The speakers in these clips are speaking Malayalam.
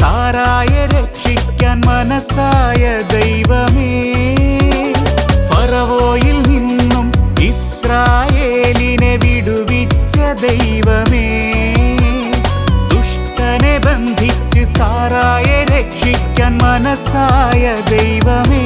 സാറായെ രക്ഷിക്കാൻ മനസ്സായ ദൈവമേ. ഫറവോയിൽ നിന്നും ഇസ്രായേലിനെ വിടുവിച്ച ദൈവമേ. ദുഷ്ടനെ ബന്ധിച്ച് സാറായെ രക്ഷിക്കാൻ മനസ്സായ ദൈവമേ.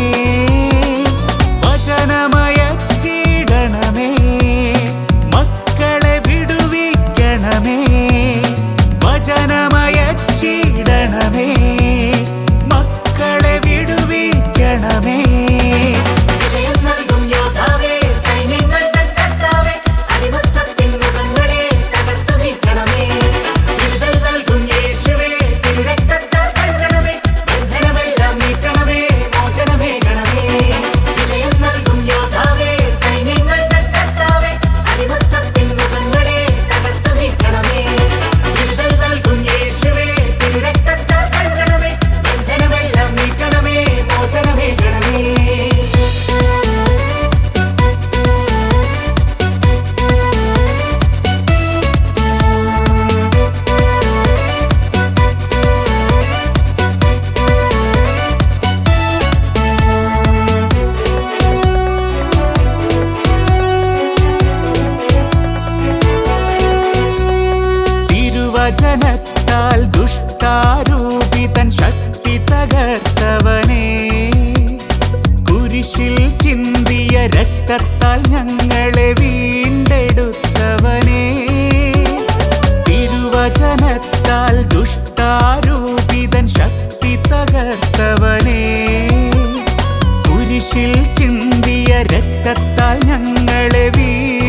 വചനത്താൽ ദുഷ്ടാരൂപിതൻ ശക്തി തകർത്തവനേ. കുരിശിൽ ചിന്തിയ രക്തത്താൽ ഞങ്ങളെ വീണ്ടെടുത്തവനേ. തിരുവചനത്താൽ ദുഷ്ടാരൂപിതൻ ശക്തി തകർത്തവനേ. കുരിശിൽ ചിന്തിയ രക്തത്താൽ ഞങ്ങളെ വീ